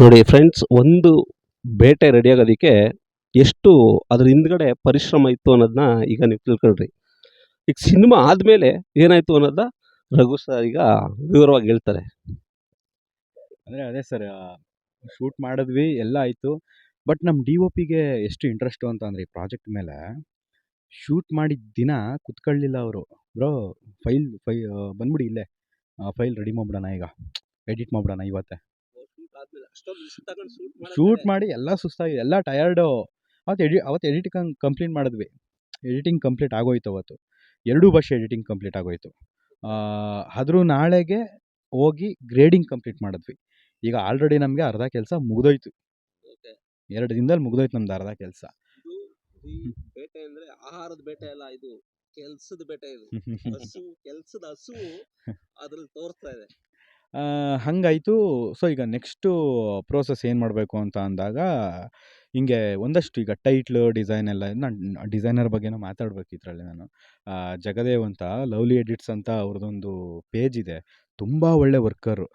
ನೋಡಿ ಫ್ರೆಂಡ್ಸ್ ಒಂದು ಬೇಟೆ ರೆಡಿ ಆಗೋದಕ್ಕೆ ಎಷ್ಟು ಅದ್ರ ಹಿಂದ್ಗಡೆ ಪರಿಶ್ರಮ ಇತ್ತು ಅನ್ನೋದನ್ನ ಈಗ ನೀವು ತಿಳ್ಕೊಳ್ರಿ. ಈಗ ಸಿನಿಮಾ ಆದಮೇಲೆ ಏನಾಯಿತು ಅನ್ನೋದನ್ನ ರಘು ಸರ್ ಈಗ ವಿವರವಾಗಿ ಹೇಳ್ತಾರೆ. ಅಂದರೆ ಅದೇ ಸರ್ ಶೂಟ್ ಮಾಡಿದ್ವಿ, ಎಲ್ಲ ಆಯಿತು. ಬಟ್ ನಮ್ಮ ಡಿ ಒ ಪಿಗೆ ಎಷ್ಟು ಇಂಟ್ರೆಸ್ಟು ಅಂತ ಅಂದರೆ ಈ ಪ್ರಾಜೆಕ್ಟ್ ಮೇಲೆ ಶೂಟ್ ಮಾಡಿದ ದಿನ ಕುತ್ಕೊಳ್ಳಿಲ್ಲ ಅವರು. ಬ್ರೋ ಫೈಲ್ ಫೈ ಬಂದ್ಬಿಡಿ ಇಲ್ಲೇ. ಫೈಲ್ ರೆಡಿ ಮಾಡ್ಬಿಡೋಣ ಈಗ. ಎಡಿಟ್ ಮಾಡ್ಬಿಡೋಣ ಇವತ್ತೇ. ಶೂಟ್ ಮಾಡಿ ಎಲ್ಲ ಸುಸ್ತಾಗಿ ಎಲ್ಲ ಟಯರ್ಡು ಅವತ್ತು ಎಡಿ ಅವತ್ತು ಎಡಿಟಿಂಗ್ ಕಂಪ್ಲೀಟ್ ಮಾಡಿದ್ವಿ. ಎಡಿಟಿಂಗ್ ಕಂಪ್ಲೀಟ್ ಆಗೋಯ್ತು ಅವತ್ತು. ಎರಡೂ ಭಾಷೆ ಎಡಿಟಿಂಗ್ ಕಂಪ್ಲೀಟ್ ಆಗೋಯ್ತು. ಆದರೂ ನಾಳೆಗೆ ಹೋಗಿ ಗ್ರೇಡಿಂಗ್ ಕಂಪ್ಲೀಟ್ ಮಾಡಿದ್ವಿ. ಈಗ ಆಲ್ರೆಡಿ ನಮಗೆ ಅರ್ಧ ಕೆಲಸ ಮುಗ್ದೋಯ್ತು. ಎರಡು ದಿನದಲ್ಲಿ ಮುಗ್ದೋಯ್ತು ನಮ್ದು ಅರ್ಧ ಕೆಲಸ. ಬೇಟೆ ಅಂದ್ರೆ ಆಹಾರದ ಬೇಟೆ ಅಲ್ಲ ಇದು ಕೆಲಸದ ಬೇಟೆ ಇದು. ಹಸು ಕೆಲ್ಸದ ಹಸು ಅದ್ರಲ್ಲಿ ತೋರಿಸ್ತಾ ಇದೆ. ಹಂಗಾಯಿತು. ಸೊ, ಈಗ ನೆಕ್ಸ್ಟು ಪ್ರೋಸೆಸ್ ಏನು ಮಾಡಬೇಕು ಅಂತ ಅಂದಾಗ, ಹಿಂಗೆ ಒಂದಷ್ಟು ಈಗ ಟೈಟ್ಲು, ಡಿಸೈನ್ ಎಲ್ಲ ನಾನು ಡಿಸೈನರ್ ಬಗ್ಗೆನೂ ಮಾತಾಡ್ಬೇಕು ಇದರಲ್ಲಿ ನಾನು. ಜಗದೇವ್ ಅಂತ, ಲವ್ಲಿ ಎಡಿಟ್ಸ್ ಅಂತ ಅವ್ರದ್ದೊಂದು ಪೇಜ್ ಇದೆ. ತುಂಬ ಒಳ್ಳೆ ವರ್ಕರು.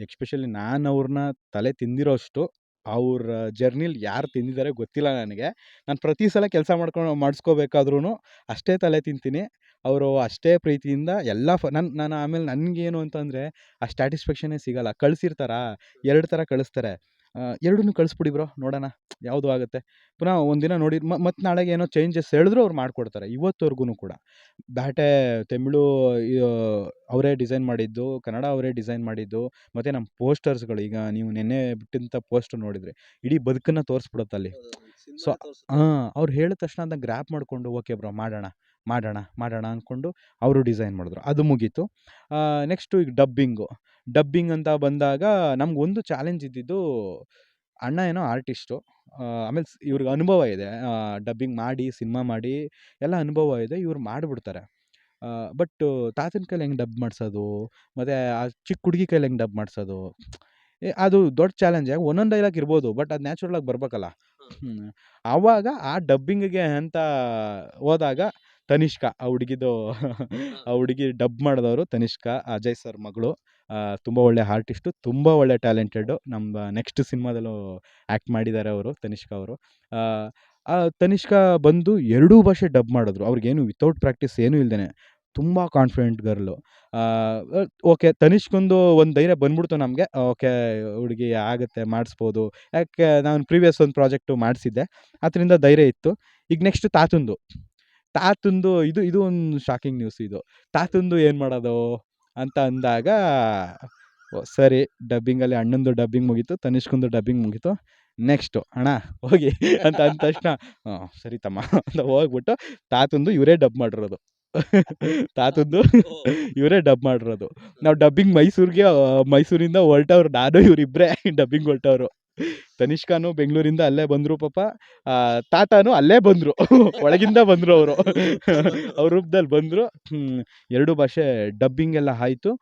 ಎಕ್ಸ್ಪೆಷಲಿ ನಾನು ಅವ್ರನ್ನ ತಲೆ ತಿಂದಿರೋಷ್ಟು ಅವ್ರ ಜರ್ನಿಲಿ ಯಾರು ತಿಂದಿದ್ದಾರೆ ಗೊತ್ತಿಲ್ಲ ನನಗೆ. ನಾನು ಪ್ರತಿ ಸಲ ಕೆಲಸ ಮಾಡ್ಕೊಂಡು ಮಾಡಿಸ್ಕೋಬೇಕಾದ್ರೂ ಅಷ್ಟೇ ತಲೆ ತಿಂತೀನಿ. ಅವರು ಅಷ್ಟೇ ಪ್ರೀತಿಯಿಂದ ಎಲ್ಲ ಫ ನನ್ನ ನಾನು ಆಮೇಲೆ ನನಗೇನು ಅಂತಂದರೆ ಆ ಸ್ಟ್ಯಾಟಿಸ್ಫ್ಯಾಕ್ಷನೇ ಸಿಗಲ್ಲ. ಕಳಿಸಿರ್ತಾರಾ? ಎರಡು ಥರ ಕಳಿಸ್ತಾರೆ. ಎರಡನ್ನೂ ಕಳಿಸ್ಬಿಡಿ ಬ್ರೋ ನೋಡೋಣ ಯಾವುದು ಆಗುತ್ತೆ. ಪುನಃ ಒಂದಿನ ನೋಡಿ ಮತ್ತು ನಾಳೆಗೆ ಏನೋ ಚೇಂಜಸ್ ಹೇಳಿದ್ರು ಅವ್ರು ಮಾಡಿಕೊಡ್ತಾರೆ ಇವತ್ತುವರೆಗೂ ಕೂಡ. ಬ್ಯಾಟೆ ತಮಿಳು ಅವರೇ ಡಿಸೈನ್ ಮಾಡಿದ್ದು ಕನ್ನಡ ಅವರೇ ಡಿಸೈನ್ ಮಾಡಿದ್ದು ಮತ್ತು ನಮ್ಮ ಪೋಸ್ಟರ್ಸ್ಗಳು ಈಗ ನೀವು ನೆನ್ನೆ ಬಿಟ್ಟಂಥ ಪೋಸ್ಟರ್ ನೋಡಿದರೆ ಇಡೀ ಬದುಕನ್ನು ತೋರಿಸ್ಬಿಡುತ್ತಲ್ಲಿ. ಸೊ ಹಾಂ ಅವ್ರು ಹೇಳಿದ ತಕ್ಷಣ ಅದನ್ನ ಗ್ರ್ಯಾಪ್ ಮಾಡಿಕೊಂಡು ಓಕೆ ಬ್ರೋ ಮಾಡೋಣ. ಮಾಡೋಣ ಮಾಡೋಣ ಅಂದ್ಕೊಂಡು ಅವರು ಡಿಸೈನ್ ಮಾಡಿದ್ರು. ಅದು ಮುಗೀತು. ನೆಕ್ಸ್ಟು ಈಗ ಡಬ್ಬಿಂಗು. ಡಬ್ಬಿಂಗ್ ಅಂತ ಬಂದಾಗ ನಮ್ಗೆ ಒಂದು ಚಾಲೆಂಜ್ ಇದ್ದಿದ್ದು ಅಣ್ಣ ಏನೋ ಆರ್ಟಿಸ್ಟು. ಆಮೇಲೆ ಇವ್ರಿಗೆ ಅನುಭವ ಇದೆ. ಡಬ್ಬಿಂಗ್ ಮಾಡಿ ಸಿನಿಮಾ ಮಾಡಿ ಎಲ್ಲ ಅನುಭವ ಇದೆ. ಇವ್ರು ಮಾಡಿಬಿಡ್ತಾರೆ. ಬಟ್ ತಾತನ ಕೈಲಿ ಹೆಂಗೆ ಡಬ್ ಮಾಡಿಸೋದು? ಮತ್ತು ಆ ಚಿಕ್ಕ ಹುಡುಗಿ ಕೈಲಿ ಹೆಂಗೆ ಡಬ್ ಮಾಡಿಸೋದು? ಅದು ದೊಡ್ಡ ಚಾಲೆಂಜ್. ಒಂದೊಂದು ಡೈಲಾಗ್ ಇರ್ಬೋದು ಬಟ್ ಅದು ನ್ಯಾಚುರಲಾಗಿ ಬರ್ಬೇಕಲ್ಲ. ಆವಾಗ ಆ ಡಬ್ಬಿಂಗಿಗೆ ಅಂತ ಹೋದಾಗ ತನಿಷ್ಕಾ ಆ ಹುಡುಗಿದು ಆ ಹುಡುಗಿ ಡಬ್ ಮಾಡಿದವರು ತನಿಷ್ಕ ಅಜಯ್ ಸರ್ ಮಗಳು. ತುಂಬ ಒಳ್ಳೆ ಆರ್ಟಿಸ್ಟು ತುಂಬ ಒಳ್ಳೆ ಟ್ಯಾಲೆಂಟೆಡ್ ನಮ್ಮ ನೆಕ್ಸ್ಟ್ ಸಿನಿಮಾದಲ್ಲೂ ಆ್ಯಕ್ಟ್ ಮಾಡಿದ್ದಾರೆ ಅವರು ತನಿಷ್ಕ ಅವರು. ಆ ತನಿಷ್ಕಾ ಬಂದು ಎರಡೂ ಭಾಷೆ ಡಬ್ ಮಾಡಿದ್ರು. ಅವ್ರಿಗೇನು ವಿತೌಟ್ ಪ್ರಾಕ್ಟೀಸ್ ಏನೂ ಇಲ್ದೇ ತುಂಬ ಕಾನ್ಫಿಡೆಂಟ್ ಗರ್ಲು ಓಕೆ ತನಿಷ್ಕೊಂದು ಒಂದು ಧೈರ್ಯ ಬಂದ್ಬಿಡ್ತು ನಮಗೆ. ಓಕೆ ಹುಡುಗಿ ಆಗುತ್ತೆ ಮಾಡಿಸ್ಬೋದು. ಯಾಕೆ ನಾನು ಪ್ರೀವಿಯಸ್ ಒಂದು ಪ್ರಾಜೆಕ್ಟು ಮಾಡಿಸಿದ್ದೆ. ಅದರಿಂದ ಧೈರ್ಯ ಇತ್ತು. ಈಗ ನೆಕ್ಸ್ಟ್ ತಾತಂದು. ತಾತಂದು ಇದು ಇದು ಒಂದು ಶಾಕಿಂಗ್ ನ್ಯೂಸ್ ಇದು. ತಾತಂದು ಏನು ಮಾಡೋದು ಅಂತ ಅಂದಾಗ ಸರಿ ಡಬ್ಬಿಂಗಲ್ಲಿ ಅಣ್ಣಂದು ಡಬ್ಬಿಂಗ್ ಮುಗೀತು, ತನಿಷ್ಕಂದು ಡಬ್ಬಿಂಗ್ ಮುಗೀತು ನೆಕ್ಸ್ಟು ಅಣ್ಣ ಹೋಗಿ ಅಂತ ಅಂದ ತಕ್ಷಣ ಸರಿ ತಮ್ಮ ಅಂತ ಹೋಗ್ಬಿಟ್ಟು ತಾತಂದು ಇವರೇ ಡಬ್ ಮಾಡಿರೋದು. ತಾತಂದು ಇವರೇ ಡಬ್ ಮಾಡಿರೋದು. ನಾವು ಡಬ್ಬಿಂಗ್ ಮೈಸೂರಿಗೆ, ಮೈಸೂರಿಂದ ಹೊರಟವ್ರು, ನಾನು ಇವರಿಬ್ಬರೇ ಡಬ್ಬಿಂಗ್ ಹೊರಟವ್ರು. ತನಿಷ್ಕಾನು ಬೆಂಗಳೂರಿಂದ ಅಲ್ಲೇ ಬಂದರು ಪಾಪ. ತಾತಾನು ಅಲ್ಲೇ ಬಂದರು. ಒಳಗಿಂದ ಬಂದರು ಅವರು. ಅವ್ರ ರೂಪದಲ್ಲಿ ಬಂದರು. ಎರಡು ಭಾಷೆ ಡಬ್ಬಿಂಗ್ ಎಲ್ಲ ಆಯಿತು.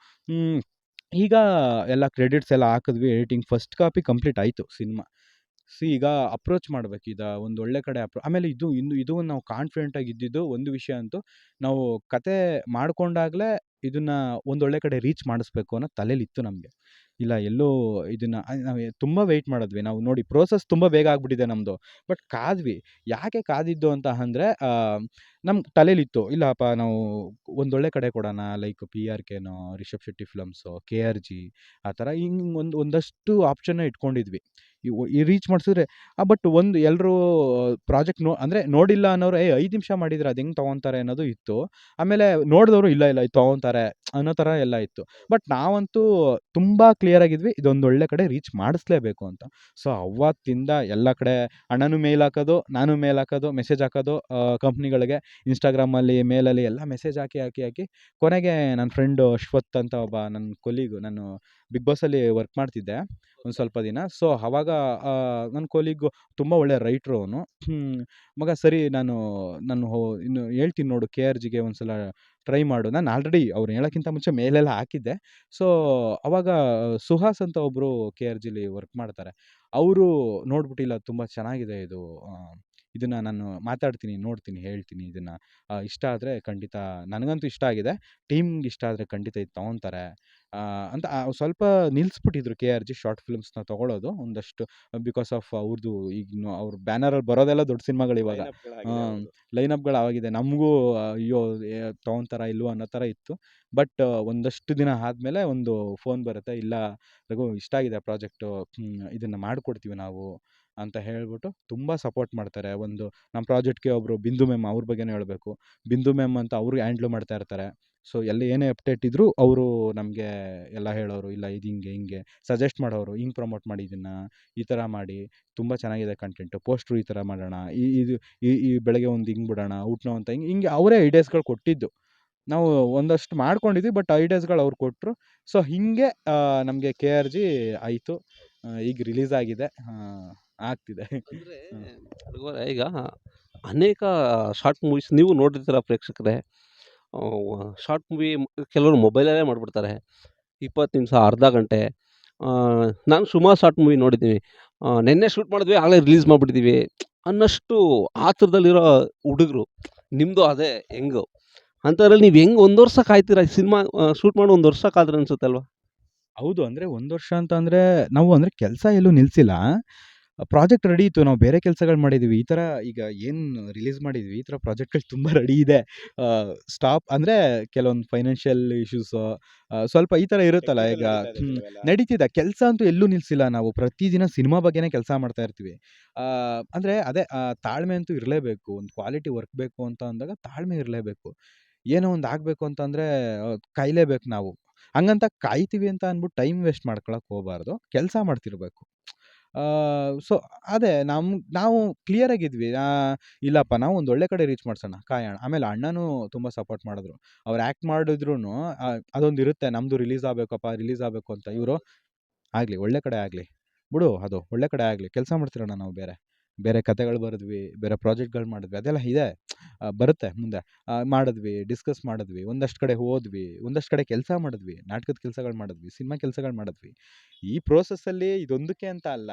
ಈಗ ಎಲ್ಲ ಕ್ರೆಡಿಟ್ಸ್ ಎಲ್ಲ ಹಾಕಿದ್ವಿ ಎಡಿಟಿಂಗ್ ಫಸ್ಟ್ ಕಾಪಿ ಕಂಪ್ಲೀಟ್ ಆಯಿತು ಸಿನಿಮಾ ಸಿ, ಈಗ ಅಪ್ರೋಚ್ ಮಾಡ್ಬೇಕು ಇದು ಒಂದು ಒಳ್ಳೆ ಕಡೆ ಅಪ್ರೋ ಆಮೇಲೆ ಇದು, ಇನ್ನು ಇದು ನಾವು ಕಾನ್ಫಿಡೆಂಟಾಗಿ ಇದ್ದಿದ್ದು ಒಂದು ವಿಷಯ ಅಂತೂ, ನಾವು ಕತೆ ಮಾಡ್ಕೊಂಡಾಗಲೇ ಇದನ್ನು ಒಂದೊಳ್ಳೆ ಕಡೆ ರೀಚ್ ಮಾಡಿಸ್ಬೇಕು ಅನ್ನೋ ತಲೆಲಿತ್ತು ನಮಗೆ. ಇಲ್ಲ, ಎಲ್ಲೋ ಇದನ್ನು ನಾವು ತುಂಬ ವೆಯ್ಟ್ ಮಾಡಿದ್ವಿ. ನಾವು ನೋಡಿ ಪ್ರೋಸೆಸ್ ತುಂಬ ಬೇಗ ಆಗಿಬಿಟ್ಟಿದೆ ನಮ್ಮದು ಬಟ್ ಕಾದ್ವಿ. ಯಾಕೆ ಕಾದಿದ್ದು ಅಂತ ಅಂದರೆ ನಮ್ಮ ತಲೆಲಿತ್ತು. ಇಲ್ಲಪ್ಪ, ನಾವು ಒಂದೊಳ್ಳೆ ಕಡೆ ಕೊಡೋಣ. Like P R ಕೆನೋ Rishab Shetty films K R G ಆ ಥರ ಹಿಂಗೆ ಒಂದು, ಒಂದಷ್ಟು ಆಪ್ಷನ್ನ ಇಟ್ಕೊಂಡಿದ್ವಿ. ಈ ರೀಚ್ ಮಾಡಿಸಿದ್ರೆ ಬಟ್ ಒಂದು ಎಲ್ಲರೂ ಪ್ರಾಜೆಕ್ಟ್ ನೋ, ಅಂದರೆ ನೋಡಿಲ್ಲ ಅನ್ನೋರು ಏ ಐದು ನಿಮಿಷ ಮಾಡಿದ್ರೆ? ಅದು ಹೆಂಗೆ ತೊಗೊತಾರೆ? ಅನ್ನೋದು ಇತ್ತು. ಆಮೇಲೆ ನೋಡಿದವರು, ಇಲ್ಲ ಇಲ್ಲ, ಇದು ತೊಗೊತಾರೆ. ಅನ್ನೋ ಥರ ಎಲ್ಲ ಇತ್ತು. ಬಟ್ ನಾವಂತೂ ತುಂಬ ಕ್ಲಿಯರ್ ಆಗಿದ್ವಿ ಇದೊಂದು ಒಳ್ಳೆ ಕಡೆ ರೀಚ್ ಮಾಡಿಸ್ಲೇಬೇಕು ಅಂತ. ಸೊ ಅವತ್ತಿಂದ ಎಲ್ಲ ಕಡೆ ಅಣ್ಣನೂ ಮೇಲ್ ಹಾಕೋದು ನಾನು ಮೇಲ್ ಹಾಕೋದು ಮೆಸೇಜ್ ಹಾಕೋದು ಕಂಪ್ನಿಗಳಿಗೆ ಇನ್ಸ್ಟಾಗ್ರಾಮಲ್ಲಿ ಮೇಲಲ್ಲಿ ಎಲ್ಲ ಮೆಸೇಜ್ ಹಾಕಿ ಹಾಕಿ ಹಾಕಿ ಕೊನೆಗೆ ನನ್ನ ಫ್ರೆಂಡು ಅಶ್ವತ್ ಅಂತ ಒಬ್ಬ ನನ್ನ ಕೊಲೀಗು ನಾನು ಬಿಗ್ ಬಾಸಲ್ಲಿ ವರ್ಕ್ ಮಾಡ್ತಿದ್ದೆ ಒಂದು ಸ್ವಲ್ಪ ದಿನ. ಸೊ ಅವಾಗ ನನ್ನ ಕೊಲೀಗು ತುಂಬ ಒಳ್ಳೆ ರೈಟ್ರು ಅವನು. ಮಗ ಸರಿ ನಾನು ನಾನು ಇನ್ನು ಹೇಳ್ತೀನಿ ನೋಡು ಕೆ ಆರ್ ಜಿಗೆ ಒಂದು ಸಲ ಟ್ರೈ ಮಾಡು. ನಾನು ಆಲ್ರೆಡಿ ಅವ್ರು ಹೇಳೋಕ್ಕಿಂತ ಮುಂಚೆ ಮೇಲೆಲ್ಲ ಹಾಕಿದ್ದೆ. ಸೊ, ಅವಾಗ ಸುಹಾಸ್ ಅಂತ ಒಬ್ಬರು ಕೆ ಆರ್ ಜಿಲಿ ವರ್ಕ್ ಮಾಡ್ತಾರೆ. ಅವರು ನೋಡ್ಬಿಟ್ಟಿಲ್ಲ ತುಂಬ ಚೆನ್ನಾಗಿದೆ ಇದು ಇದನ್ನು ನಾನು ಮಾತಾಡ್ತೀನಿ ನೋಡ್ತೀನಿ ಹೇಳ್ತೀನಿ ಇದನ್ನು. ಇಷ್ಟ ಆದರೆ ಖಂಡಿತ ನನಗಂತೂ ಇಷ್ಟ ಆಗಿದೆ. ಟೀಮ್ಗೆ ಇಷ್ಟ ಆದರೆ ಖಂಡಿತ ಇದು ತೊಗೊತಾರೆ. ಅಂತ ಸ್ವಲ್ಪ ನಿಲ್ಲಿಸ್ಬಿಟ್ಟಿದ್ರು ಕೆ ಆರ್ ಜಿ ಶಾರ್ಟ್ ಫಿಲ್ಮ್ಸ್ನ ತೊಗೊಳೋದು ಒಂದಷ್ಟು ಬಿಕಾಸ್ ಆಫ್ ಅವ್ರದ್ದು ಈಗ ಅವ್ರ ಬ್ಯಾನರಲ್ಲಿ ಬರೋದೆಲ್ಲ ದೊಡ್ಡ ಸಿನಿಮಾಗಳು ಇವಾಗ. ಲೈನ್ ಲೈನಪ್ಗಳು ಆಗಿದೆ ನಮಗೂ ಅಯ್ಯೋ ತೊಗೊತಾರ ಇಲ್ವೋ ಅನ್ನೋ ಥರ ಇತ್ತು. ಬಟ್ ಒಂದಷ್ಟು ದಿನ ಆದಮೇಲೆ ಒಂದು ಫೋನ್ ಬರುತ್ತೆ ಇಲ್ಲ ರಘು ಇಷ್ಟ ಆಗಿದೆ ಪ್ರಾಜೆಕ್ಟು ಇದನ್ನು ಮಾಡಿಕೊಡ್ತೀವಿ ನಾವು. ಅಂತ ಹೇಳ್ಬಿಟ್ಟು ತುಂಬ ಸಪೋರ್ಟ್ ಮಾಡ್ತಾರೆ. ಒಂದು ನಮ್ಮ ಪ್ರಾಜೆಕ್ಟ್ಗೆ ಒಬ್ಬರು ಬಿಂದು ಮ್ಯಾಮ್ ಅವ್ರ ಬಗ್ಗೆನೇ ಹೇಳಬೇಕು. ಬಿಂದು ಮ್ಯಾಮ್ ಅಂತ ಅವರು ಹ್ಯಾಂಡ್ಲ್ ಮಾಡ್ತಾ ಇರ್ತಾರೆ. ಸೊ ಎಲ್ಲಿ ಏನೇ ಅಪ್ಡೇಟ್ ಇದ್ದರೂ ಅವರು ನಮಗೆ ಎಲ್ಲ ಹೇಳೋರು, ಇಲ್ಲ, ಇದು ಹಿಂಗೆ ಹಿಂಗೆ ಸಜೆಸ್ಟ್ ಮಾಡೋರು, ಹಿಂಗೆ ಪ್ರಮೋಟ್ ಮಾಡಿ ಇದನ್ನು, ಈ ಥರ ಮಾಡಿ, ತುಂಬ ಚೆನ್ನಾಗಿದೆ ಕಂಟೆಂಟು ಪೋಸ್ಟ್ರು ಈ ಥರ ಮಾಡೋಣ, ಈ, ಇದು, ಈ ಈ ಬೆಳಗ್ಗೆ ಒಂದು ಹಿಂಗೆ ಬಿಡೋಣ, ಊಟನೋ ಅಂತ. ಹಿಂಗೆ ಹಿಂಗೆ ಅವರೇ ಐಡಿಯಾಸ್ಗಳು ಕೊಟ್ಟಿದ್ದು. ನಾವು ಒಂದಷ್ಟು ಮಾಡ್ಕೊಂಡಿದ್ವಿ ಬಟ್ ಐಡಿಯಾಸ್ಗಳು ಅವ್ರು ಕೊಟ್ಟರು ಸೊ ಹೀಗೆ ನಮಗೆ ಕೆ ಆರ್ ಜಿ ಆಯಿತು. ಈಗ ರಿಲೀಸ್ ಆಗಿದೆ. ಆಗ್ತಿದೆ. ಅಂದರೆ. ಈಗ ಅನೇಕ ಶಾರ್ಟ್ ಮೂವೀಸ್ ನೀವು ನೋಡಿರ್ತೀರ ಪ್ರೇಕ್ಷಕರೇ. ಶಾರ್ಟ್ ಮೂವಿ ಕೆಲವರು ಮೊಬೈಲಲ್ಲೇ ಮಾಡಿಬಿಡ್ತಾರೆ. ಇಪ್ಪತ್ತು ನಿಮಿಷ ಅರ್ಧ ಗಂಟೆ. ನಾನು ಸುಮಾರು ಶಾರ್ಟ್ ಮೂವಿ ನೋಡಿದ್ದೀನಿ. ನಿನ್ನೆ ಶೂಟ್ ಮಾಡಿದ್ವಿ ಆಗಲೇ ರಿಲೀಸ್ ಮಾಡಿಬಿಟ್ಟಿದ್ದೀವಿ ಅನ್ನಷ್ಟು ಆತುರದಲ್ಲಿರೋ ಹುಡುಗರು. ನಿಮ್ಮದು ಅದೇ ಹೆಂಗು. ಅಂಥದ್ರಲ್ಲಿ ನೀವು ಹೆಂಗೆ ಒಂದು ವರ್ಷ ಕಾಯ್ತೀರಾ ಸಿನಿಮಾ ಶೂಟ್ ಮಾಡಿ ಒಂದು ವರ್ಷ ಕಾದ್ರೆ ಅನ್ಸುತ್ತೆ ಅಲ್ವಾ ಹೌದು ಅಂದರೆ ಒಂದು ವರ್ಷ ಅಂತ ಅಂದರೆ ನಾವು ಅಂದರೆ ಕೆಲಸ ಎಲ್ಲೂ ನಿಲ್ಲಿಸಿಲ್ಲ ಪ್ರಾಜೆಕ್ಟ್ ರೆಡಿ ಇತ್ತು. ನಾವು ಬೇರೆ ಕೆಲಸಗಳು ಮಾಡಿದ್ವಿ. ಈ ಥರ ಈಗ ಏನು ರಿಲೀಸ್ ಮಾಡಿದ್ವಿ ಈ ಥರ ಪ್ರಾಜೆಕ್ಟ್ಗಳು ತುಂಬ ರೆಡಿ ಇದೆ. ಸ್ಟಾಪ್ ಅಂದರೆ ಕೆಲವೊಂದು ಫೈನಾನ್ಷಿಯಲ್ ಇಶ್ಯೂಸು ಸ್ವಲ್ಪ ಈ ಥರ ಇರುತ್ತಲ್ಲ ಈಗ ನಡೀತಿದೆ. ಕೆಲಸ ಅಂತೂ ಎಲ್ಲೂ ನಿಲ್ಲಿಸಿಲ್ಲ ನಾವು. ಪ್ರತಿದಿನ ಸಿನಿಮಾ ಬಗ್ಗೆನೇ ಕೆಲಸ ಮಾಡ್ತಾ ಇರ್ತೀವಿ. ಅಂದರೆ ಅದೇ ತಾಳ್ಮೆ ಅಂತೂ ಇರಲೇಬೇಕು. ಒಂದು ಕ್ವಾಲಿಟಿ ವರ್ಕ್ ಬೇಕು ಅಂತ ಅಂದಾಗ ತಾಳ್ಮೆ ಇರಲೇಬೇಕು. ಏನೋ ಒಂದು ಆಗಬೇಕು ಅಂತಂದರೆ ಕಾಯಲೇಬೇಕು ನಾವು. ಹಂಗಂತ ಕಾಯ್ತೀವಿ ಅಂತ ಅಂದ್ಬಿಟ್ಟು ಟೈಮ್ ವೇಸ್ಟ್ ಮಾಡ್ಕೊಳಕ್ಕೆ ಹೋಗಬಾರ್ದು. ಕೆಲಸ ಮಾಡ್ತಿರ್ಬೇಕು. ಸೊ ಅದೇ ನಮ್ಮ ನಾವು ಕ್ಲಿಯರಾಗಿದ್ವಿ ಇಲ್ಲಪ್ಪ ನಾವು ಒಂದು ಒಳ್ಳೆ ಕಡೆ ರೀಚ್ ಮಾಡ್ಸೋಣ, ಕಾಯೋಣ. ಆಮೇಲೆ ಅಣ್ಣನೂ ತುಂಬ ಸಪೋರ್ಟ್ ಮಾಡಿದ್ರು. ಅವ್ರು ಆ್ಯಕ್ಟ್ ಮಾಡಿದ್ರು ಅದೊಂದು ಇರುತ್ತೆ. ನಮ್ಮದು ರಿಲೀಸ್ ಆಗಬೇಕಪ್ಪ ರಿಲೀಸ್ ಆಗಬೇಕು ಅಂತ. ಇವರು ಆಗಲಿ, ಒಳ್ಳೆ ಕಡೆ ಆಗಲಿ. ಬಿಡು, ಅದು ಒಳ್ಳೆ ಕಡೆ ಆಗಲಿ. ಕೆಲಸ ಮಾಡ್ತಿರೋಣ ನಾವು ಬೇರೆ. ಬೇರೆ ಕತೆಗಳು ಬರೆದ್ವಿ ಬೇರೆ ಪ್ರಾಜೆಕ್ಟ್ಗಳು ಮಾಡಿದ್ವಿ ಅದೆಲ್ಲ ಇದೆ ಬರುತ್ತೆ ಮುಂದೆ. ಮಾಡಿದ್ವಿ ಡಿಸ್ಕಸ್ ಮಾಡಿದ್ವಿ ಒಂದಷ್ಟು ಕಡೆ ಹೋದ್ವಿ ಒಂದಷ್ಟು ಕಡೆ ಕೆಲಸ ಮಾಡಿದ್ವಿ ನಾಟಕದ ಕೆಲಸಗಳು ಮಾಡಿದ್ವಿ ಸಿನಿಮಾ ಕೆಲಸಗಳು ಮಾಡಿದ್ವಿ. ಈ ಪ್ರೋಸೆಸ್ಸಲ್ಲಿ ಇದೊಂದಕ್ಕೆ ಅಂತ ಅಲ್ಲ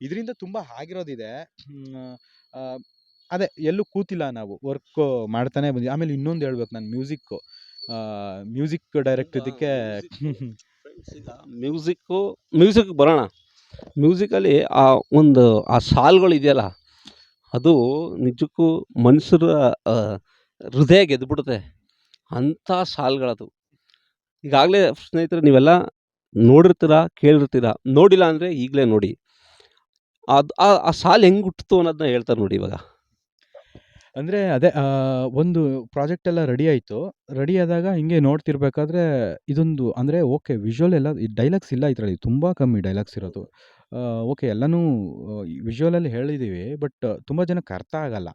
ಇದರಿಂದ ತುಂಬ ಆಗಿರೋದಿದೆ ಅದೇ ಎಲ್ಲೂ ಕೂತಿಲ್ಲ ನಾವು ವರ್ಕ್ ಮಾಡ್ತಾನೆ ಬಂದ್ವಿ. ಆಮೇಲೆ ಇನ್ನೊಂದು ಹೇಳ್ಬೇಕು ನಾನು ಮ್ಯೂಸಿಕ್ಕು. ಮ್ಯೂಸಿಕ್ ಡೈರೆಕ್ಟ್ ಇದಕ್ಕೆ ಮ್ಯೂಸಿಕ್ಕು ಮ್ಯೂಸಿಕ್ ಬರೋಣ. ಮ್ಯೂಸಿಕಲ್ಲಿ ಆ ಒಂದು ಆ ಸಾಲುಗಳು ಇದೆಯಲ್ಲ, ಅದು ನಿಜಕ್ಕೂ ಮನುಷ್ಯರ ಹೃದಯ ಗೆದ್ದುಬಿಡುತ್ತೆ ಅಂಥ ಸಾಲುಗಳದು. ಈಗಾಗಲೇ ಸ್ನೇಹಿತರೆ, ನೀವೆಲ್ಲ ನೋಡಿರ್ತೀರ, ಕೇಳಿರ್ತೀರ? ನೋಡಿಲ್ಲ ಅಂದರೆ ಈಗಲೇ ನೋಡಿ. ಅದು, ಆ ಆ ಸಾಲು ಹೆಂಗೆ ಹುಟ್ಟಿತು ಅನ್ನೋದನ್ನ ಹೇಳ್ತಾರೆ ನೋಡಿ ಇವಾಗ. ಅಂದರೆ ಅದೇ ಒಂದು ಪ್ರಾಜೆಕ್ಟ್ ಎಲ್ಲ ರೆಡಿ ಆಯಿತು. ರೆಡಿ ಆದಾಗ ಹಿಂಗೆ ನೋಡ್ತಿರ್ಬೇಕಾದ್ರೆ ಇದೊಂದು ಅಂದರೆ ಓಕೆ ವಿಜುವಲ್ ಎಲ್ಲ ಡೈಲಾಗ್ಸ್ ಇಲ್ಲ ಇದರಲ್ಲಿ, ತುಂಬ ಕಮ್ಮಿ ಡೈಲಾಗ್ಸ್ ಇರೋದು. ಓಕೆ ಎಲ್ಲನೂ ವಿಜುವಲಲ್ಲಿ ಹೇಳಿದ್ದೀವಿ ಬಟ್ ತುಂಬ ಜನಕ್ಕೆ ಅರ್ಥ ಆಗಲ್ಲ.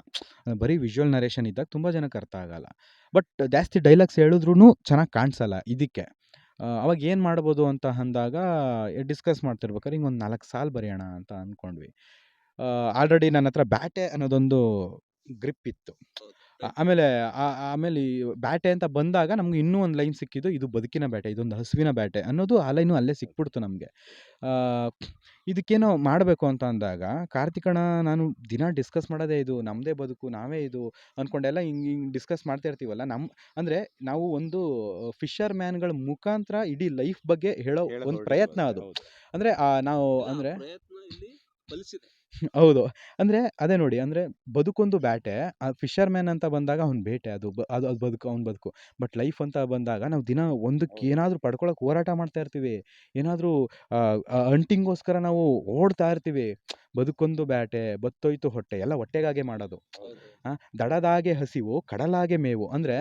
ಬರೀ ವಿಜುವಲ್ ನರೇಷನ್ ಇದ್ದಾಗ ತುಂಬ ಜನಕ್ಕೆ ಅರ್ಥ ಆಗಲ್ಲ. ಬಟ್ ಜಾಸ್ತಿ ಡೈಲಾಗ್ಸ್ ಹೇಳಿದ್ರೂ ಚೆನ್ನಾಗಿ ಕಾಣಿಸಲ್ಲ ಇದಕ್ಕೆ. ಅವಾಗ ಏನು ಮಾಡ್ಬೋದು ಅಂತ ಅಂದಾಗ ಡಿಸ್ಕಸ್ ಮಾಡ್ತಿರ್ಬೇಕಾದ್ರೆ ಹಿಂಗೆ ಒಂದು ನಾಲ್ಕು ಸಾಲು ಬರೆಯೋಣ ಅಂತ ಅಂದ್ಕೊಂಡ್ವಿ. ಆಲ್ರೆಡಿ ನನ್ನ ಹತ್ರ ಬ್ಯಾಟೆ ಅನ್ನೋದೊಂದು ಗ್ರಿಪ್ ಇತ್ತು. ಆಮೇಲೆ ಆಮೇಲೆ ಈ ಬ್ಯಾಟೆ ಅಂತ ಬಂದಾಗ ನಮ್ಗೆ ಇನ್ನೂ ಒಂದು ಲೈನ್ ಸಿಕ್ಕಿದ್ದು ಇದು ಬದುಕಿನ ಬ್ಯಾಟೆ ಇದೊಂದು ಹಸುವಿನ ಬ್ಯಾಟೆ ಅನ್ನೋದು ಆ ಲೈನು ಅಲ್ಲೇ ಸಿಕ್ಬಿಡ್ತು ನಮಗೆ. ಇದಕ್ಕೇನೋ ಮಾಡಬೇಕು ಅಂತ ಅಂದಾಗ ಕಾರ್ತಿಕಣ ನಾನು ದಿನ ಡಿಸ್ಕಸ್ ಮಾಡೋದೇ ಇದು ನಮ್ಮದೇ ಬದುಕು ನಾವೇ ಇದು ಅಂದ್ಕೊಂಡೆಲ್ಲ ಹಿಂಗೆ ಹಿಂಗೆ ಡಿಸ್ಕಸ್ ಮಾಡ್ತಾ ಇರ್ತೀವಲ್ಲ ನಮ್ಮ ಅಂದರೆ ನಾವು ಒಂದು ಫಿಶರ್ ಮ್ಯಾನ್ಗಳ ಮುಖಾಂತರ ಇಡೀ ಲೈಫ್ ಬಗ್ಗೆ ಹೇಳೋ ಒಂದು ಪ್ರಯತ್ನ ಅದು. ಅಂದರೆ ನಾವು ಅಂದರೆ ಹೌದು. ಅಂದರೆ ಅದೇ ನೋಡಿ ಅಂದರೆ ಬದುಕೊಂದು ಬ್ಯಾಟೆ ಆ ಫಿಶರ್ ಮ್ಯಾನ್ ಅಂತ ಬಂದಾಗ ಅವ್ನ ಬೇಟೆ ಅದು ಬ ಅದು ಅದು ಬದುಕು ಅವ್ನ ಬದುಕು. ಬಟ್ ಲೈಫ್ ಅಂತ ಬಂದಾಗ ನಾವು ದಿನ ಒಂದಕ್ಕೆ ಏನಾದರೂ ಪಡ್ಕೊಳಕ್ಕೆ ಹೋರಾಟ ಮಾಡ್ತಾ ಇರ್ತೀವಿ. ಏನಾದರೂ ಅಂಟಿಂಗೋಸ್ಕರ ನಾವು ಓಡ್ತಾ ಇರ್ತೀವಿ. ಬದುಕೊಂದು ಬ್ಯಾಟೆ ಬತ್ತೋಯ್ತು ಹೊಟ್ಟೆ ಎಲ್ಲ ಹೊಟ್ಟೆಗಾಗೆ ಮಾಡೋದು. ಆ, ದಡದಾಗೆ ಹಸಿವು ಕಡಲಾಗೆ ಮೇವು. ಅಂದರೆ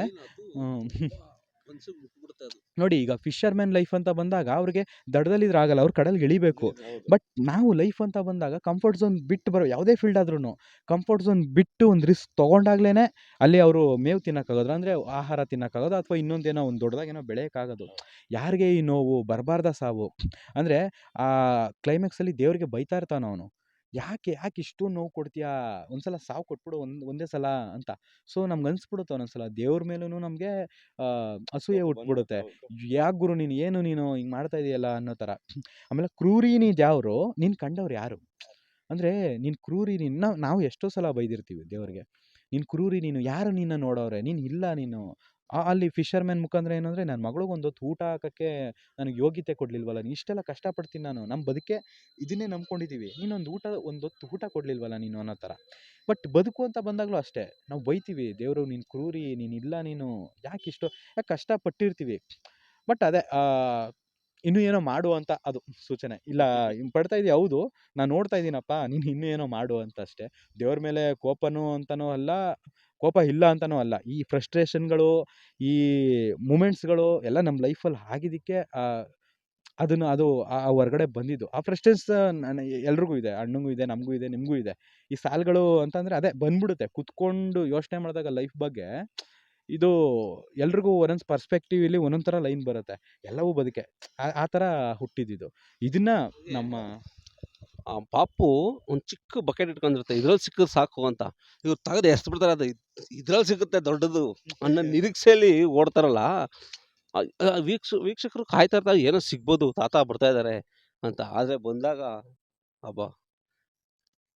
ನೋಡಿ ಈಗ ಫಿಶರ್ ಮ್ಯಾನ್ ಲೈಫ್ ಅಂತ ಬಂದಾಗ ಅವ್ರಿಗೆ ದಡದಲ್ಲಿದ್ರೆ ಆಗಲ್ಲ ಅವ್ರು ಕಡಲ್ಗೆ ಇಳಿಬೇಕು. ಬಟ್ ನಾವು ಲೈಫ್ ಅಂತ ಬಂದಾಗ ಕಂಫರ್ಟ್ ಝೋನ್ ಬಿಟ್ಟು ಬರೋ ಯಾವುದೇ ಫೀಲ್ಡ್ ಆದ್ರೂ ಕಂಫರ್ಟ್ ಝೋನ್ ಬಿಟ್ಟು ಒಂದು ರಿಸ್ಕ್ ತೊಗೊಂಡಾಗ್ಲೇ ಅಲ್ಲಿ ಅವರು ಮೇವು ತಿನ್ನೋಕ್ಕಾಗೋದು ಅಂದರೆ ಆಹಾರ ತಿನ್ನೋಕ್ಕಾಗೋದು ಅಥವಾ ಇನ್ನೊಂದೇನೋ ಒಂದು ದೊಡ್ಡದಾಗೇನೋ ಬೆಳೆಯೋಕ್ಕಾಗೋದು. ಯಾರಿಗೆ ಈ ನೋವು ಬರಬಾರ್ದ ಸಾವು ಅಂದರೆ ಆ ಕ್ಲೈಮ್ಯಾಕ್ಸಲ್ಲಿ ದೇವರಿಗೆ ಬೈತಾ ಇರ್ತಾನ ಅವನು. ಯಾಕೆ ಯಾಕೆ ಇಷ್ಟು ನೋವು ಕೊಡ್ತೀಯಾ? ಒಂದ್ಸಲ ಸಾವು ಕೊಟ್ಬಿಡು ಒಂದು ಒಂದೇ ಸಲ ಅಂತ. ಸೊ ನಮ್ಗೆ ಅನ್ಸ್ಬಿಡುತ್ತೆ ಒಂದೊಂದ್ಸಲ. ದೇವ್ರ ಮೇಲೂ ನಮಗೆ ಅಸೂಯೆ ಹುಟ್ಬಿಡುತ್ತೆ ಯಾಕೆ ಗುರು ನೀನು? ಏನು ನೀನು? ಹಿಂಗೆ ಮಾಡ್ತಾ ಇದೆಯಲ್ಲ? ಅನ್ನೋ ಥರ. ಆಮೇಲೆ ಕ್ರೂರಿ ನೀ ದ್ಯಾವ್ರು ನೀನು ಕಂಡವ್ರು ಯಾರು? ಅಂದರೆ ನೀನು ಕ್ರೂರಿ ನಿನ್ನ ನಾವು ಎಷ್ಟೋ ಸಲ ಬೈದಿರ್ತೀವಿ ದೇವ್ರಿಗೆ. ನೀನು ಕ್ರೂರಿ ನೀನು ಯಾರು ನಿನ್ನ ನೋಡೋರೆ ನೀನು ಇಲ್ಲ ನೀನು. ಅಲ್ಲಿ ಫಿಶರ್ಮ್ಯಾನ್ ಮುಖಾಂತರ ಏನಂದರೆ ನನ್ನ ಮಗಳಿಗೆ ಒಂದು ಹೊತ್ತು ಊಟ ಹಾಕೋಕ್ಕೆ ನನಗೆ ಯೋಗ್ಯತೆ ಕೊಡಲಿಲ್ವಲ್ಲ ನೀನು ಇಷ್ಟೆಲ್ಲ ಕಷ್ಟಪಡ್ತೀನಿ ನಾನು. ನಮ್ಮ ಬದುಕೆ ಇದನ್ನೇ ನಂಬ್ಕೊಂಡಿದ್ದೀವಿ ನೀನೊಂದು ಊಟ, ಒಂದು ಹೊತ್ತು ಊಟ ಕೊಡಲಿಲ್ವಲ್ಲ ನೀನು ಅನ್ನೋ ಥರ. ಬಟ್ ಬದುಕು ಅಂತ ಬಂದಾಗಲೂ ಅಷ್ಟೇ. ನಾವು ಬೈತೀವಿ, ದೇವರು ನೀನು ಕ್ರೂರಿ, ನೀನು ಇಲ್ಲ ನೀನು. ಯಾಕೆ ಇಷ್ಟು, ಯಾಕೆ ಕಷ್ಟಪಟ್ಟಿರ್ತೀವಿ? ಬಟ್ ಅದೇ ಇನ್ನೂ ಏನೋ ಮಾಡು ಅಂತ ಅದು ಸೂಚನೆ. ಇಲ್ಲ ಪಡ್ತಾ ಇದೀಯ, ಹೌದು. ನಾನು ನೋಡ್ತಾ ಇದ್ದೀನಪ್ಪ ನೀನು ಇನ್ನೂ ಏನೋ ಮಾಡು ಅಂತ ಅಷ್ಟೇ. ದೇವ್ರ ಮೇಲೆ ಕೋಪನೂ ಅಂತನೂ ಅಲ್ಲ ಕೋಪ ಇಲ್ಲ ಅಂತಲೂ ಅಲ್ಲ. ಈ ಫ್ರಸ್ಟ್ರೇಷನ್ಗಳು ಈ ಮೂಮೆಂಟ್ಸ್ಗಳು ಎಲ್ಲ ನಮ್ಮ ಲೈಫಲ್ಲಿ ಆಗಿದ್ದಕ್ಕೆ ಅದನ್ನು ಅದು ಆ ಹೊರ್ಗಡೆ ಬಂದಿದ್ದು. ಆ ಫ್ರಸ್ಟ್ರೇಷನ್ಸ್ ನಾನು ಎಲ್ರಿಗೂ ಇದೆ. ಅಣ್ಣಂಗೂ ಇದೆ ನಮಗೂ ಇದೆ ನಿಮಗೂ ಇದೆ. ಈ ಸಾಲ್ಗಳು ಅಂತಂದರೆ ಅದೇ ಬಂದ್ಬಿಡುತ್ತೆ. ಕುತ್ಕೊಂಡು ಯೋಚನೆ ಮಾಡಿದಾಗ ಲೈಫ್ ಬಗ್ಗೆ ಇದು ಎಲ್ರಿಗೂ ಒಂದೊಂದು ಪರ್ಸ್ಪೆಕ್ಟಿವ್ ಇಲ್ಲಿ ಒಂದೊಂದು ಥರ ಲೈನ್ ಬರುತ್ತೆ. ಎಲ್ಲವೂ ಬದುಕೆ. ಆ- ಆ ಥರ ಹುಟ್ಟಿದ್ದು ಇದನ್ನ ನಮ್ಮ ಆ ಪಾಪು ಒಂದು ಚಿಕ್ಕ ಬಕೆಟ್ ಇಟ್ಕೊಂಡಿರುತ್ತೆ ಇದ್ರಲ್ಲಿ ಸಿಕ್ಕಿದ್ರೆ ಸಾಕು ಅಂತ. ಇವ್ರು ತೆಗೆದು ಎಸ್ದು ಬಿಡ್ತಾರೆ ಅದು ಇದ್ರಲ್ಲಿ ಸಿಗುತ್ತೆ ದೊಡ್ಡದು ಅನ್ನೋ ನಿರೀಕ್ಷೆಯಲ್ಲಿ ಓಡ್ತಾರಲ್ಲ ವೀಕ್ಷ ವೀಕ್ಷಕರು ಕಾಯ್ತಾ ಇರ್ತಾರೆ ಏನೋ ಸಿಗ್ಬೋದು ತಾತ ಬರ್ತಾ ಇದ್ದಾರೆ ಅಂತ. ಆದರೆ ಬಂದಾಗ ಅಬ್ಬಾ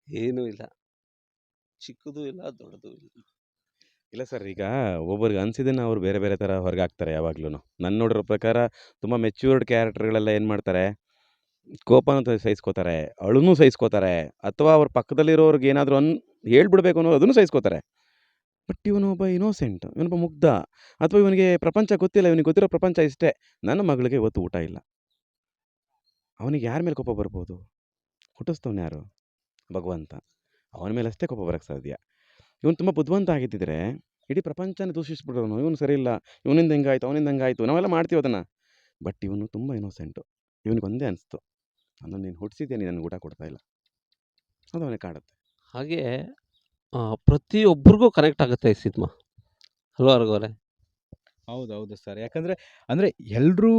ಏನೂ ಇಲ್ಲ. ಚಿಕ್ಕದು ಇಲ್ಲ ದೊಡ್ಡದು ಇಲ್ಲ. ಇಲ್ಲ ಸರ್ ಈಗ ಒಬ್ಬೊಬ್ರಿಗೆ ಅನ್ಸಿದ್ದನ್ನ ಅವ್ರು ಬೇರೆ ಬೇರೆ ಥರ ಹೊರಗೆ ಹಾಕ್ತಾರೆ ಯಾವಾಗ್ಲೂ ನಾನು ನೋಡಿರೋ ಪ್ರಕಾರ ತುಂಬ ಮೆಚ್ಯೂರ್ಡ್ ಕ್ಯಾರೆಕ್ಟರ್ಗಳೆಲ್ಲ ಏನು ಮಾಡ್ತಾರೆ? ಕೋಪನೂ ಸಹಿಸ್ಕೋತಾರೆ, ಅಳುನೂ ಸಹಿಸ್ಕೋತಾರೆ, ಅಥವಾ ಅವ್ರ ಪಕ್ಕದಲ್ಲಿರೋರ್ಗೆ ಏನಾದರೂ ಅನ್, ಹೇಳ್ಬಿಡ್ಬೇಕು ಅನ್ನೋ ಅದನ್ನು ಸಹಿಸ್ಕೋತಾರೆ. ಬಟ್ ಇವನು ಒಬ್ಬ ಇನೋಸೆಂಟ್ ಇವನೊಬ್ಬ ಮುಗ್ಧ, ಅಥವಾ ಇವನಿಗೆ ಪ್ರಪಂಚ ಗೊತ್ತಿಲ್ಲ, ಇವನಿಗೆ ಗೊತ್ತಿರೋ ಪ್ರಪಂಚ ಇಷ್ಟೇ, ನನ್ನ ಮಗಳಿಗೆ ಇವತ್ತು ಊಟ ಇಲ್ಲ. ಅವನಿಗೆ ಯಾರ ಮೇಲೆ ಕೋಪ ಬರ್ಬೋದು? ಹುಟ್ಟಿಸ್ತವನು ಯಾರು? ಭಗವಂತ. ಅವನ ಮೇಲೆ ಅಷ್ಟೇ ಕೋಪ ಬರೋಕ್ಕೆ ಸಾಧ್ಯ. ಇವನು ತುಂಬ ಬುದ್ಧಿವಂತ ಆಗಿದ್ದಿದ್ರೆ, ಇಡೀ ಪ್ರಪಂಚನ ದೂಷಿಸ್ಬಿಡೋನು, ಇವನು ಸರಿ ಇಲ್ಲ, ಇವನಿಂದ ಹೆಂಗಾಯ್ತು, ಅವನಿಂದ ಹೆಂಗಾಯ್ತು, ನಾವೆಲ್ಲ ಮಾಡ್ತೀವಿ ಅದನ್ನು. ಬಟ್ ಇವನು ತುಂಬ ಇನೋಸೆಂಟು ಇವನಿಗೆ ಒಂದೇ ಅನಿಸ್ತು. ನಾನು ನೀನು ಹುಟ್ಟಿಸಿದ್ದೆ ನೀನು ನನಗೆ ಊಟ ಕೊಡ್ತಾ ಇಲ್ಲ? ಅದು ಅವನಿಗೆ ಕಾಡುತ್ತೆ. ಹಾಗೆ ಪ್ರತಿಯೊಬ್ಬರಿಗೂ ಕನೆಕ್ಟ್ ಆಗುತ್ತೆ ಈ ಸಿನಿಮಾ. ಅಲ್ವಾ ಅವರೇ? ಹೌದು ಹೌದು ಸರ್. ಯಾಕಂದರೆ ಅಂದರೆ ಎಲ್ಲರೂ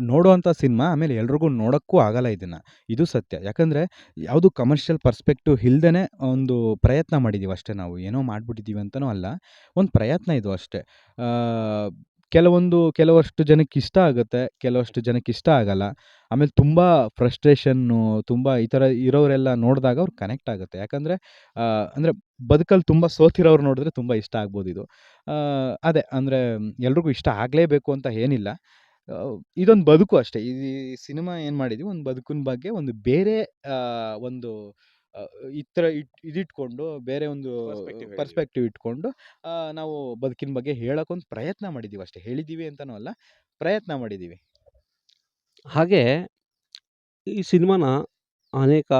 ನೋಡುವಂಥ ಸಿನಿಮಾ ಆಮೇಲೆ ಎಲ್ರಿಗೂ ನೋಡೋಕ್ಕೂ ಆಗಲ್ಲ ಇದನ್ನು. ಇದು ಸತ್ಯ. ಯಾಕಂದರೆ ಯಾವುದು ಕಮರ್ಷಿಯಲ್ ಪರ್ಸ್ಪೆಕ್ಟಿವ್ ಇಲ್ದೇ ಒಂದು ಪ್ರಯತ್ನ ಮಾಡಿದ್ದೀವಿ ಅಷ್ಟೇ ನಾವು. ಏನೋ ಮಾಡಿಬಿಟ್ಟಿದ್ದೀವಿ ಅಂತಲೂ ಅಲ್ಲ. ಒಂದು ಪ್ರಯತ್ನ ಇದು ಅಷ್ಟೇ. ಆ, ಕೆಲವೊಂದು ಕೆಲವಷ್ಟು ಜನಕ್ಕೆ ಇಷ್ಟ ಆಗುತ್ತೆ, ಕೆಲವಷ್ಟು ಜನಕ್ಕೆ ಇಷ್ಟ ಆಗಲ್ಲ. ಆಮೇಲೆ ತುಂಬ ಫ್ರಸ್ಟ್ರೇಷನ್ನು ತುಂಬ ಈ ಥರ ಇರೋರೆಲ್ಲ ನೋಡಿದಾಗ ಅವ್ರು ಕನೆಕ್ಟ್ ಆಗುತ್ತೆ. ಯಾಕಂದರೆ ಅಂದರೆ ಬದುಕಲ್ಲಿ ತುಂಬ ಸೋತಿರೋರು ನೋಡಿದ್ರೆ ತುಂಬ ಇಷ್ಟ ಆಗ್ಬೋದು ಇದು. ಅದೇ, ಅಂದರೆ ಎಲ್ರಿಗೂ ಇಷ್ಟ ಆಗಲೇಬೇಕು ಅಂತ ಏನಿಲ್ಲ. ಇದೊಂದು ಬದುಕು ಅಷ್ಟೇ. ಈ ಸಿನಿಮಾ ಏನು ಮಾಡಿದ್ವಿ? ಒಂದು ಬದುಕಿನ ಬಗ್ಗೆ ಒಂದು ಬೇರೆ ಒಂದು ಈ ಥರ ಇಟ್ ಇದಿಟ್ಕೊಂಡು ಬೇರೆ ಒಂದು Perspective. ಪರ್ಸ್ಪೆಕ್ಟಿವ್ ಇಟ್ಕೊಂಡು ಆ, ನಾವು ಬದುಕಿನ ಬಗ್ಗೆ ಹೇಳೋಕ್ಕೊಂದು ಪ್ರಯತ್ನ ಮಾಡಿದ್ದೀವಿ ಅಷ್ಟೇ. ಹೇಳಿದ್ದೀವಿ ಅಂತನೂ ಅಲ್ಲ ಪ್ರಯತ್ನ ಮಾಡಿದ್ದೀವಿ ಹಾಗೆ ಈ ಸಿನಿಮಾನ ಅನೇಕ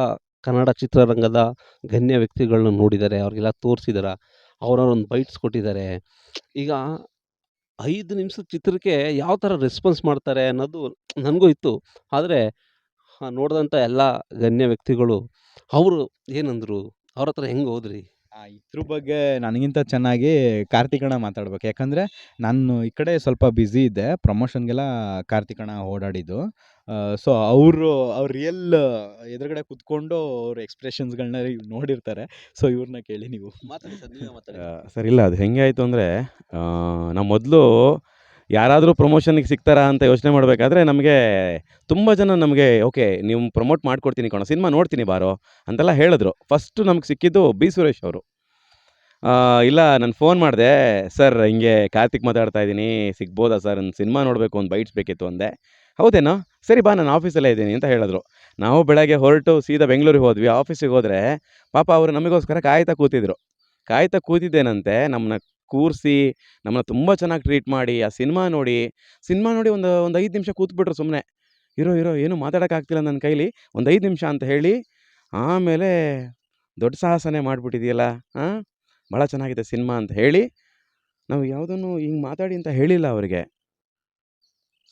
ಕನ್ನಡ ಚಿತ್ರರಂಗದ ಗಣ್ಯ ವ್ಯಕ್ತಿಗಳನ್ನ ನೋಡಿದ್ದಾರೆ ಅವ್ರಿಗೆಲ್ಲ ತೋರಿಸಿದಾರ ಅವ್ರವ್ರೊಂದು ಬೈಟ್ಸ್ ಕೊಟ್ಟಿದ್ದಾರೆ ಈಗ ಐದು ನಿಮಿಷದ ಚಿತ್ರಕ್ಕೆ ಯಾವ ಥರ ರೆಸ್ಪಾನ್ಸ್ ಮಾಡ್ತಾರೆ ಅನ್ನೋದು ನನಗೂ ಇತ್ತು. ಆದರೆ ನೋಡಿದಂಥ ಎಲ್ಲ ಗಣ್ಯ ವ್ಯಕ್ತಿಗಳು ಅವರು ಏನಂದರು? ಅವ್ರ ಹತ್ರ ಹೆಂಗೆ ಹೋದ್ರಿ? ಆ, ಇದ್ರ ಬಗ್ಗೆ ನನಗಿಂತ ಚೆನ್ನಾಗಿ ಕಾರ್ತಿಕಣ್ಣ ಮಾತಾಡ್ಬೇಕು. ಯಾಕಂದರೆ ನಾನು ಈ ಕಡೆ ಸ್ವಲ್ಪ ಬ್ಯುಸಿ ಇದ್ದೆ. ಪ್ರಮೋಷನ್ಗೆಲ್ಲ ಕಾರ್ತಿಕಣ ಓಡಾಡಿದ್ದು. ಸೊ ಅವರು ಅವ್ರು ರಿಯಲ್ ಎದುರುಗಡೆ ಕುತ್ಕೊಂಡು ಅವ್ರ ಎಕ್ಸ್ಪ್ರೆಷನ್ಸ್ಗಳನ್ನ ನೋಡಿರ್ತಾರೆ. ಸೊ ಇವ್ರನ್ನ ಕೇಳಿ ನೀವು. ಮಾತಾಡಿ ಸರ್ ನೀವೇ ಮಾತಾಡಿ. ಆ, ಸರ್ ಇಲ್ಲ ಅದು ಹೆಂಗೆ ಆಯಿತು ಅಂದರೆ ನಾವು ಮೊದಲು ಯಾರಾದರೂ ಪ್ರಮೋಷನ್ಗೆ ಸಿಗ್ತಾರಾ ಅಂತ ಯೋಚನೆ ಮಾಡಬೇಕಾದ್ರೆ ನಮಗೆ ತುಂಬ ಜನ ನಮಗೆ, ಓಕೆ, ನೀವು ಪ್ರಮೋಟ್ ಮಾಡ್ಕೊಡ್ತೀನಿ ಕಣೋ, ಸಿನಿಮಾ ನೋಡ್ತೀನಿ ಬಾರೋ ಅಂತೆಲ್ಲ ಹೇಳಿದ್ರು. ಫಸ್ಟು ನಮ್ಗೆ ಸಿಕ್ಕಿದ್ದು ಬಿ ಸುರೇಶ್ ಅವರು. ಇಲ್ಲ, ನಾನು ಫೋನ್ ಮಾಡಿದೆ, ಸರ್, ಹಿಂಗೆ ಕಾರ್ತಿಕ್ ಮಾತಾಡ್ತಾ ಇದ್ದೀನಿ, ಸಿಗ್ಬೋದಾ ಸರ್? ನನ್ನ ಸಿನಿಮಾ ನೋಡಬೇಕು, ಒಂದು ಬೈಟ್ಸ್ ಬೇಕಿತ್ತು ಅಂದೆ. ಹೌದೇನೋ? ಸರಿ ಬಾ, ನಾನು ಆಫೀಸಲ್ಲೇ ಇದ್ದೀನಿ ಅಂತ ಹೇಳಿದ್ರು. ನಾವು ಬೆಳಗ್ಗೆ ಹೊರಟು ಸೀದಾ ಬೆಂಗಳೂರಿಗೆ ಹೋದ್ವಿ. ಆಫೀಸಿಗೆ ಹೋದರೆ ಪಾಪ ಅವರು ನಮಗೋಸ್ಕರ ಕಾಯ್ತಾ ಕೂತಿದ್ರು. ಕಾಯ್ತಾ ಕೂತಿದ್ದೇನಂತೆ ನಮ್ಮನ್ನ ಕೂರಿಸಿ ನಮ್ಮನ್ನ ತುಂಬ ಚೆನ್ನಾಗಿ ಟ್ರೀಟ್ ಮಾಡಿ ಆ ಸಿನಿಮಾ ನೋಡಿ ಸಿನಿಮಾ ನೋಡಿ ಒಂದು ಒಂದು ಐದು ನಿಮಿಷ ಕೂತ್ಬಿಟ್ರು ಸುಮ್ಮನೆ ಇರೋ ಇರೋ ಏನು ಮಾತಾಡೋಕ್ಕಾಗ್ತಿಲ್ಲ ನನ್ನ ಕೈಲಿ? ಒಂದು ಐದು ನಿಮಿಷ ಅಂತ ಹೇಳಿ ಆಮೇಲೆ ದೊಡ್ಡ ಸಾಹಸನೇ ಮಾಡಿಬಿಟ್ಟಿದೆಯಲ್ಲ ಹಾಂ ಭಾಳ ಚೆನ್ನಾಗಿದೆ ಸಿನಿಮಾ ಅಂತ ಹೇಳಿ ನಾವು ಯಾವುದನ್ನು ಹಿಂಗೆ ಮಾತಾಡಿ ಅಂತ ಹೇಳಿಲ್ಲ ಅವರಿಗೆ.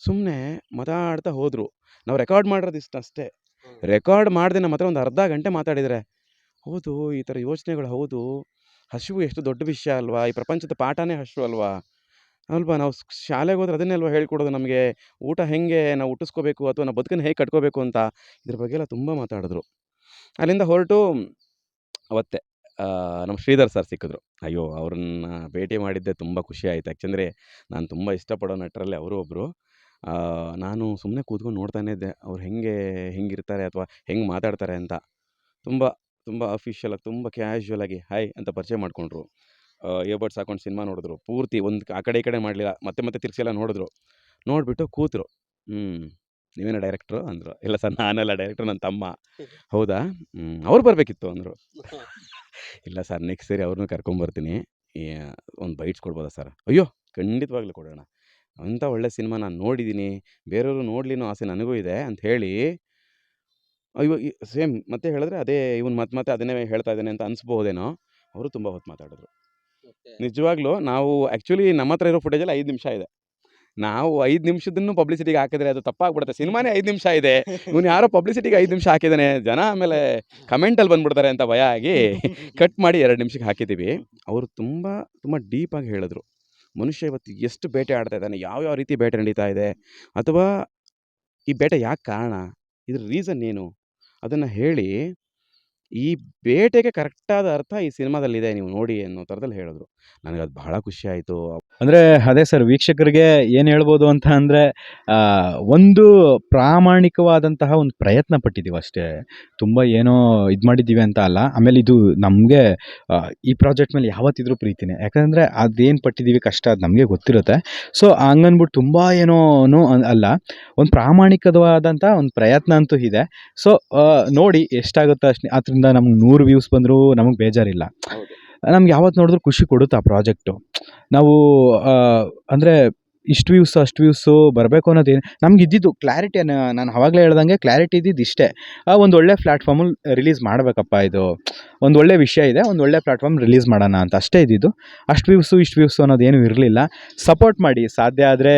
ಸುಮ್ಮನೆ ಮಾತಾಡ್ತಾ ಹೋದರು. ನಾವು ರೆಕಾರ್ಡ್ ಮಾಡಿರೋದು ಇಷ್ಟು ಅಷ್ಟೇ. ರೆಕಾರ್ಡ್ ಮಾಡಿದೆ ನಮ್ಮ ಹತ್ರ ಒಂದು ಅರ್ಧ ಗಂಟೆ ಮಾತಾಡಿದರೆ ಹೌದು ಈ ಥರ ಯೋಚನೆಗಳು ಹೌದು ಹಸಿವು ಎಷ್ಟು ದೊಡ್ಡ ವಿಷಯ ಅಲ್ವಾ? ಈ ಪ್ರಪಂಚದ ಪಾಠನೇ ಹಸಿವು ಅಲ್ವಾ? ಅಲ್ವಾ? ನಾವು ಶಾಲೆಗೆ ಹೋದ್ರೆ ಅದನ್ನೇ ಅಲ್ವಾ ಹೇಳ್ಕೊಡೋದು ನಮಗೆ ಊಟ ಹೆಂಗೆ? ನಾವು ಹುಟ್ಟಿಸ್ಕೋಬೇಕು ಅಥವಾ ನಾವು ಬದುಕನ್ನು ಹೇಗೆ ಕಟ್ಕೋಬೇಕು ಅಂತ ಇದ್ರ ಬಗ್ಗೆ ಎಲ್ಲ ತುಂಬ ಮಾತಾಡಿದ್ರು. ಅಲ್ಲಿಂದ ಹೊರಟು ಅವತ್ತೆ ನಮ್ಮ ಶ್ರೀಧರ್ ಸರ್ ಸಿಕ್ಕಿದ್ರು. ಅಯ್ಯೋ, ಅವ್ರನ್ನ ಭೇಟಿ ಮಾಡಿದ್ದೆ ತುಂಬ ಖುಷಿ ಆಯಿತು. ಯಾಕೆಂದರೆ ನಾನು ತುಂಬ ಇಷ್ಟಪಡೋ ನಟರಲ್ಲಿ ಅವರು ಒಬ್ಬರು ನಾನು ಸುಮ್ಮನೆ ಕೂತ್ಕೊಂಡು ನೋಡ್ತಾನೇ ಇದ್ದೆ. ಅವ್ರು ಹೆಂಗೆ, ಹೆಂಗಿರ್ತಾರೆ ಅಥವಾ ಹೆಂಗೆ ಮಾತಾಡ್ತಾರೆ ಅಂತ. ತುಂಬ ತುಂಬ ಅಫಿಷಿಯಲ್ ಆಗಿ ತುಂಬ ಕ್ಯಾಶುವಲ್ ಆಗಿ ಹಾಯ್ ಅಂತ ಪರಿಚಯ ಮಾಡಿಕೊಂಡ್ರು. ಇಯರ್ಬಡ್ಸ್ ಹಾಕೊಂಡು ಸಿನಿಮಾ ನೋಡಿದ್ರು. ಪೂರ್ತಿ ಒಂದು ಆ ಕಡೆ ಈ ಕಡೆ ಮಾಡಲಿಲ್ಲ. ಮತ್ತೆ ಮತ್ತೆ ತಿರ್ಗಿಸಿ ಎಲ್ಲ ನೋಡಿದ್ರು. ನೋಡಿಬಿಟ್ಟು ಕೂತರು. ಹ್ಞೂ ನೀವೇನೋ ಡೈರೆಕ್ಟ್ರು? ಅಂದರು. ಇಲ್ಲ ಸರ್, ನಾನೆಲ್ಲ ಡೈರೆಕ್ಟ್ರು, ನನ್ನ ತಮ್ಮ. ಹೌದಾ? ಅವ್ರು ಬರಬೇಕಿತ್ತು, ಅಂದರು. ಇಲ್ಲ ಸರ್, ನೆಕ್ಸ್ಟ್ ಸರಿ ಅವ್ರನ್ನೂ ಕರ್ಕೊಂಬರ್ತೀನಿ. ಒಂದು ಬೈಟ್ಸ್ ಕೊಡ್ಬೋದಾ ಸರ್? ಅಯ್ಯೋ, ಖಂಡಿತವಾಗ್ಲೂ ಕೊಡೋಣ. ಅಂಥ ಒಳ್ಳೆ ಸಿನಿಮಾ ನಾನು ನೋಡಿದ್ದೀನಿ. ಬೇರೆಯವರು ನೋಡಲಿ ಆಸೆ ನನಗೂ ಇದೆ, ಅಂತ ಹೇಳಿ ಅಯ್ಯೋ ಸೇಮ್ ಮತ್ತೆ ಹೇಳಿದ್ರೆ ಅದೇ ಇವನ್ ಮತ್ತೆ ಮತ್ತೆ ಅದನ್ನೇ ಹೇಳ್ತಾ ಇದ್ದಾನೆ ಅಂತ ಅನಿಸ್ಬೋದೇನೋ ಅವರು ತುಂಬ ಹೊತ್ತು ಮಾತಾಡಿದ್ರು. ನಿಜವಾಗ್ಲೂ ನಾವು ಆ್ಯಕ್ಚುಲಿ ನಮ್ಮ ಹತ್ರ ಇರೋ ಫುಟೇಜಲ್ಲಿ ಐದು ನಿಮಿಷ ಇದೆ. ನಾವು ಐದು ನಿಮಿಷದನ್ನು ಪಬ್ಲಿಸಿಟಿಗೆ ಹಾಕಿದ್ರೆ ಅದು ತಪ್ಪಾಗ್ಬಿಡುತ್ತೆ. ಸಿನಿಮಾನೇ ಐದು ನಿಮಿಷ ಇದೆ. ಇವನು ಯಾರೋ ಪಬ್ಲಿಸಿಟಿಗೆ ಐದು ನಿಮಿಷ ಹಾಕಿದ್ದಾನೆ ಜನ ಆಮೇಲೆ ಕಮೆಂಟಲ್ಲಿ ಬಂದ್ಬಿಡ್ತಾರೆ ಅಂತ ಭಯ ಆಗಿ ಕಟ್ ಮಾಡಿ ಎರಡು ನಿಮಿಷಕ್ಕೆ ಹಾಕಿದ್ದೀವಿ ಅವರು ತುಂಬ ತುಂಬ ಡೀಪಾಗಿ ಹೇಳಿದ್ರು. ಮನುಷ್ಯ ಇವತ್ತು ಎಷ್ಟು ಬೇಟೆ ಆಡ್ತಾ ಇದ್ದಾನೆ ಯಾವ ಯಾವ ರೀತಿ ಬೇಟೆ ನಡೀತಾ ಇದೆ ಅಥವಾ ಈ ಬೇಟೆ ಯಾಕೆ ಕಾರಣ ಇದ್ರ ರೀಸನ್ ಏನು? ಅದನ್ನು ಹೇಳಿ ಈ ಬೇಟೆಗೆ ಕರೆಕ್ಟಾದ ಅರ್ಥ ಈ ಸಿನಿಮಾದಲ್ಲಿದೆ ನೀವು ನೋಡಿ ಅನ್ನೋ ಥರದಲ್ಲಿ ಹೇಳಿದ್ರು. ನನಗೆ ಅದು ಬಹಳ ಖುಷಿ ಆಯಿತು. ಅಂದರೆ ಅದೇ ಸರ್ ವೀಕ್ಷಕರಿಗೆ ಏನು ಹೇಳ್ಬೋದು ಅಂತ ಅಂದರೆ ಒಂದು ಪ್ರಾಮಾಣಿಕವಾದಂತಹ ಒಂದು ಪ್ರಯತ್ನ ಪಟ್ಟಿದ್ದೀವಿ ಅಷ್ಟೇ. ತುಂಬ ಏನೋ ಇದು ಮಾಡಿದ್ದೀವಿ ಅಂತ ಅಲ್ಲ ಆಮೇಲೆ ಇದು ನಮಗೆ ಈ ಪ್ರಾಜೆಕ್ಟ್ ಮೇಲೆ ಯಾವತ್ತಿದ್ರೂ ಪ್ರೀತಿನೇ. ಯಾಕಂದರೆ ಅದೇನು ಪಟ್ಟಿದ್ದೀವಿ ಕಷ್ಟ ಅದು ನಮಗೆ ಗೊತ್ತಿರುತ್ತೆ. ಸೊ ಹಂಗನ್ಬಿಟ್ಟು ತುಂಬ ಏನೋನು ಅನ್- ಅಲ್ಲ ಒಂದು ಪ್ರಾಮಾಣಿಕವಾದಂಥ ಒಂದು ಪ್ರಯತ್ನ ಅಂತೂ ಇದೆ. ಸೊ ನೋಡಿ ಎಷ್ಟಾಗುತ್ತೋ ಅಷ್ಟು ಅದರಿಂದ ನಮ್ಗೆ ನೂರು ವ್ಯೂಸ್ ಬಂದರೂ ನಮಗೆ ಬೇಜಾರಿಲ್ಲ. ನಮ್ಗೆ ಯಾವತ್ತು ನೋಡಿದ್ರು ಖುಷಿ ಕೊಡುತ್ತೆ ಆ ಪ್ರಾಜೆಕ್ಟು. ನಾವು ಅಂದರೆ ಇಷ್ಟು ವ್ಯೂಸು ಅಷ್ಟು ವ್ಯೂಸು ಬರಬೇಕು ಅನ್ನೋದೇನು ನಮ್ಗೆ ಇದ್ದಿದ್ದು ಕ್ಲಾರಿಟಿ ನಾನು ಅವಾಗಲೇ ಹೇಳ್ದಂಗೆ ಕ್ಲಾರಿಟಿ ಇದ್ದಿದ್ದು ಇಷ್ಟೇ. ಒಂದು ಒಳ್ಳೆ ಪ್ಲ್ಯಾಟ್ಫಾರ್ಮಲ್ಲಿ ರಿಲೀಸ್ ಮಾಡಬೇಕಪ್ಪ ಇದು. ಒಂದು ಒಳ್ಳೆ ವಿಷಯ ಇದೆ, ಒಂದು ಒಳ್ಳೆ ಪ್ಲಾಟ್ಫಾರ್ಮ್ ರಿಲೀಸ್ ಮಾಡೋಣ ಅಂತ ಅಷ್ಟೇ ಇದ್ದಿದ್ದು. ಅಷ್ಟು ವ್ಯೂಸು ಇಷ್ಟು ವ್ಯೂಸು ಅನ್ನೋದೇನು ಇರಲಿಲ್ಲ. ಸಪೋರ್ಟ್ ಮಾಡಿ, ಸಾಧ್ಯ ಆದರೆ